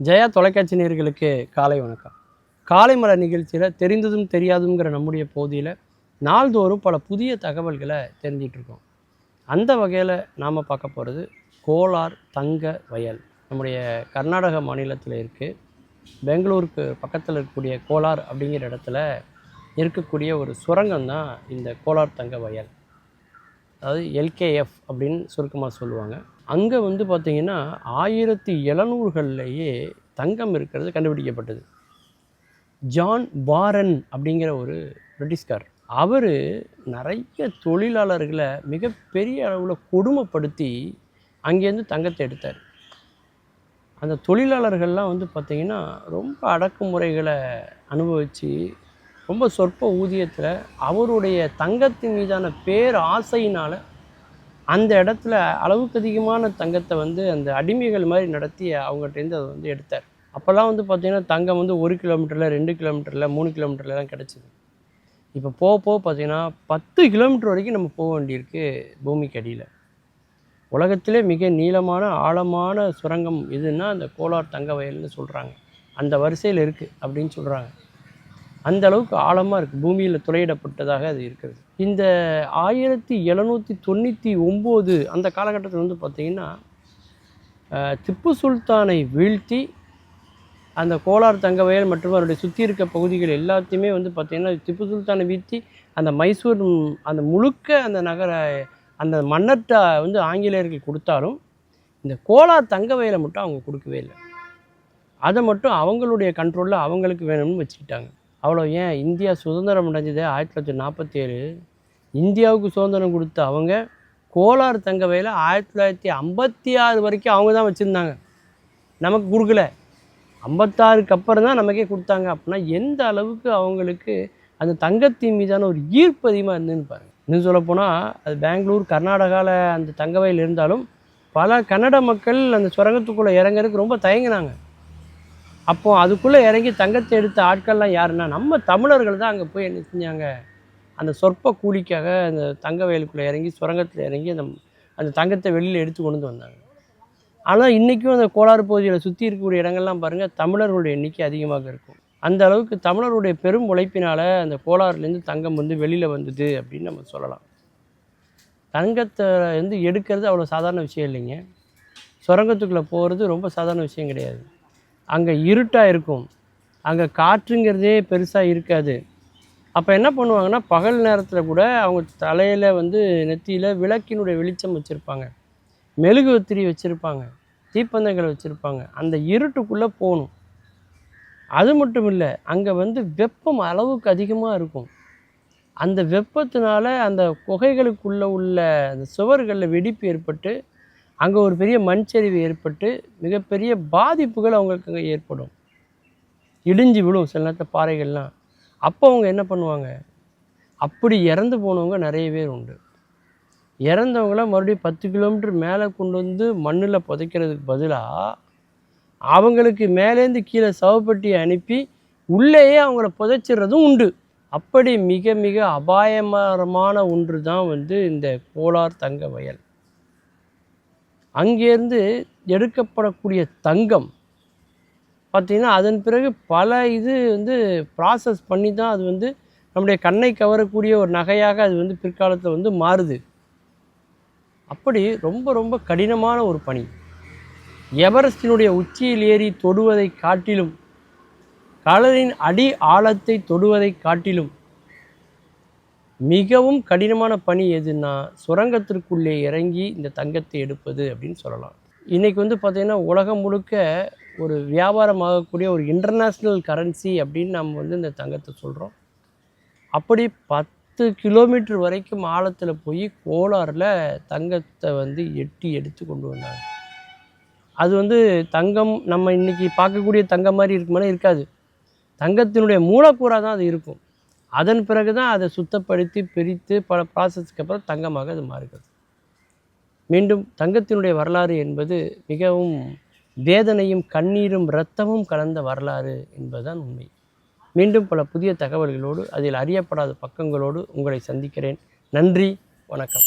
ஜெயா தொலைக்காட்சி நேர்களுக்கு காலை வணக்கம். காலை மலர் நிகழ்ச்சியில் தெரிந்ததும் தெரியாதுங்கிற நம்முடைய பகுதியில் நாள்தோறும் பல புதிய தகவல்களை தெரிஞ்சிட்ருக்கோம் அந்த வகையில் நாம் பார்க்க போகிறது கோலார் தங்க வயல். நம்முடைய கர்நாடக மாநிலத்தில் இருக்குது பெங்களூருக்கு பக்கத்தில் இருக்கக்கூடிய கோலார் அப்படிங்கிற இடத்துல இருக்கக்கூடிய ஒரு சுரங்கம் தான் இந்த கோலார் தங்க வயல். அதாவது எல்கேஎஃப் அப்படின்னு சுருக்கமாக சொல்லுவாங்க. அங்கே வந்து பார்த்திங்கன்னா ஆயிரத்தி எழுநூறுகள்லேயே தங்கம் இருக்கிறது கண்டுபிடிக்கப்பட்டது. ஜான் பாரன் அப்படிங்கிற ஒரு பிரிட்டிஷ்கார் அவர் நிறைய தொழிலாளர்களை மிகப்பெரிய அளவில் கொடுமைப்படுத்தி அங்கேருந்து தங்கத்தை எடுத்தார். அந்த தொழிலாளர்கள்லாம் வந்து பார்த்திங்கன்னா ரொம்ப அடக்குமுறைகளை அனுபவித்து ரொம்ப சொற்ப ஊதியத்தில் அவருடைய தங்கத்தின் மீதான பேர் ஆசையினால் அந்த இடத்துல அளவுக்கு அதிகமான தங்கத்தை வந்து அந்த அடிமைகள் மாதிரி நடத்தி அவங்ககிட்டேருந்து அதை வந்து எடுத்தார். அப்போல்லாம் வந்து பார்த்திங்கன்னா தங்கம் வந்து ஒரு கிலோமீட்டரில் ரெண்டு கிலோமீட்டரில் மூணு கிலோமீட்டர்லாம் கிடச்சிது. இப்போ போக போக பார்த்திங்கன்னா பத்து கிலோமீட்டர் வரைக்கும் நம்ம போக வேண்டியிருக்கு பூமிக்கு அடியில். உலகத்திலே மிக நீளமான ஆழமான சுரங்கம் எதுன்னா அந்த கோலார் தங்க வயல்னு சொல்கிறாங்க அந்த வரிசையில் இருக்குது அப்படின்னு சொல்கிறாங்க அந்த அளவுக்கு ஆழமாக இருக்குது பூமியில் துளையிடப்பட்டதாக அது இருக்கிறது. இந்த ஆயிரத்தி எழுநூற்றி தொண்ணூற்றி ஒம்பது அந்த காலகட்டத்தில் வந்து பார்த்திங்கன்னா திப்பு சுல்தானை வீழ்த்தி அந்த கோலார் தங்கவயல் மற்றும் அவருடைய சுற்றி இருக்க பகுதிகள் எல்லாத்தையுமே வந்து பார்த்திங்கன்னா திப்பு சுல்தானை வீழ்த்தி அந்த மைசூர் அந்த முழுக்க அந்த நகர அந்த மன்னர்கிட்ட வந்து ஆங்கிலேயர்கள் கொடுத்தாலும் இந்த கோலார் தங்கவயலை மட்டும் அவங்க கொடுக்கவே இல்லை. அதை மட்டும் அவங்களுடைய கண்ட்ரோலில் அவங்களுக்கு வேணும்னு வச்சுக்கிட்டாங்க. அவ்வளோ ஏன்? இந்தியா சுதந்திரம் அடைஞ்சது ஆயிரத்தி தொள்ளாயிரத்தி நாற்பத்தி ஏழு. இந்தியாவுக்கு சுதந்திரம் கொடுத்த அவங்க கோலார் தங்க ஆயிரத்தி தொள்ளாயிரத்தி ஐம்பத்தி ஆறு வரைக்கும் அவங்க தான் வச்சுருந்தாங்க. நமக்கு கொடுக்கல. ஐம்பத்தாறுக்கு அப்புறம் தான் நமக்கே கொடுத்தாங்க. அப்படின்னா எந்த அளவுக்கு அவங்களுக்கு அந்த தங்கத்தின் மீதான ஒரு ஈர்ப்பு அதிகமாக இருந்துன்னு பாருங்க. இன்னும் சொல்லப்போனால் அது பெங்களூர் கர்நாடகாவில் அந்த தங்க வயல் இருந்தாலும் பல கன்னட மக்கள் அந்த சுரங்கத்துக்குள்ளே இறங்குறதுக்கு ரொம்ப தயங்கினாங்க. அப்போ அதுக்குள்ளே இறங்கி தங்கத்தை எடுத்த ஆட்கள்லாம் யாருன்னா நம்ம தமிழர்கள் தான் அங்கே போய் என்ன செஞ்சாங்க? அந்த சொற்ப கூலிக்காக அந்த தங்க வயலுக்குள்ளே இறங்கி சுரங்கத்தில் இறங்கி அந்த அந்த தங்கத்தை வெளியில் எடுத்து கொண்டு வந்து வந்தாங்க. ஆனால் இன்றைக்கும் அந்த கோளாறு பகுதியில் சுற்றி இருக்கக்கூடிய இடங்கள்லாம் பாருங்கள் தமிழர்களுடைய எண்ணிக்கை அதிகமாக இருக்கும். அந்த அளவுக்கு தமிழருடைய பெரும் உழைப்பினால் அந்த கோளாறுலேருந்து தங்கம் வந்து வெளியில் வந்தது அப்படின்னு நம்ம சொல்லலாம். தங்கத்தை வந்து எடுக்கிறது அவ்வளோ சாதாரண விஷயம் இல்லைங்க. சுரங்கத்துக்குள்ளே போகிறது ரொம்ப சாதாரண விஷயம் கிடையாது. அங்கே இருட்டாக இருக்கும். அங்கே காற்றுங்கிறதே பெருசாக இருக்காது. அப்போ என்ன பண்ணுவாங்கன்னா பகல் நேரத்தில் கூட அவங்க தலையில் வந்து நெத்தியில் விளக்கினுடைய வெளிச்சம் வச்சுருப்பாங்க. மெழுகுவத்திரி வச்சுருப்பாங்க. தீப்பந்தங்கள் வச்சுருப்பாங்க. அந்த இருட்டுக்குள்ளே போகணும். அது மட்டும் இல்லை அங்கே வந்து வெப்பம் அளவுக்கு அதிகமாக இருக்கும். அந்த வெப்பத்தினால அந்த குகைகளுக்குள்ளே உள்ள அந்த சுவர்களில் வெடிப்பு ஏற்பட்டு அங்கே ஒரு பெரிய மண் சரிவு ஏற்பட்டு மிகப்பெரிய பாதிப்புகள் அவங்களுக்கு அங்கே ஏற்படும். இடிஞ்சு விழும் சில நேரத்தில் பாறைகள்லாம். அப்போ அவங்க என்ன பண்ணுவாங்க? அப்படி இறந்து போனவங்க நிறைய பேர் உண்டு. இறந்தவங்கள மறுபடியும் பத்து கிலோமீட்டர் மேலே கொண்டு வந்து மண்ணில் புதைக்கிறதுக்கு பதிலாக அவங்களுக்கு மேலேருந்து கீழே சவப்பெட்டி அனுப்பி உள்ளேயே அவங்கள புதைச்சிடுறதும் உண்டு. அப்படி மிக மிக அபாயமரமான ஒன்று தான் வந்து இந்த கோலார் தங்க வயல். அங்கேருந்து எடுக்கப்படக்கூடிய தங்கம். பார்த்திங்கன்னா அதன் பிறகு பல இது வந்து ப்ராசஸ் பண்ணி தான் அது வந்து நம்முடைய கண்ணை கவரக்கூடிய ஒரு நகையாக அது வந்து பிற்காலத்தில் வந்து மாறுது. அப்படி ரொம்ப ரொம்ப கடினமான ஒரு பணி. எவரெஸ்டினுடைய உச்சியில் ஏறி தொடுவதை காட்டிலும் கடலின் அடி ஆழத்தை தொடுவதை காட்டிலும் மிகவும் கடினமான பணி எதுன்னா சுரங்கத்திற்குள்ளே இறங்கி இந்த தங்கத்தை எடுப்பது அப்படின்னு சொல்லலாம். இன்றைக்கி வந்து பார்த்திங்கன்னா உலகம் முழுக்க ஒரு வியாபாரமாகக்கூடிய ஒரு இன்டர்நேஷ்னல் கரன்சி அப்படின்னு நம்ம வந்து இந்த தங்கத்தை சொல்கிறோம் அப்படி பத்து கிலோமீட்டர் வரைக்கும் ஆழத்தில் போய் கோலாரில் தங்கத்தை வந்து எட்டி எடுத்து கொண்டு வந்தாங்க. அது வந்து தங்கம் நம்ம இன்றைக்கி பார்க்கக்கூடிய தங்கம் மாதிரி இருக்குமானா இருக்காது. தங்கத்தினுடைய மூலக்கூறாக தான் அது இருக்கும். அதன் பிறகு தான் அதை சுத்தப்படுத்தி பிரித்து பல ப்ராசஸ்க்கு அப்புறம் தங்கமாக அது மாறுகிறது. மீண்டும் தங்கத்தினுடைய வரலாறு என்பது மிகவும் வேதனையும் கண்ணீரும் இரத்தமும் கலந்த வரலாறு என்பதுதான் உண்மை. மீண்டும் பல புதிய தகவல்களோடு அதில் அறியப்படாத பக்கங்களோடு உங்களை சந்திக்கிறேன். நன்றி வணக்கம்.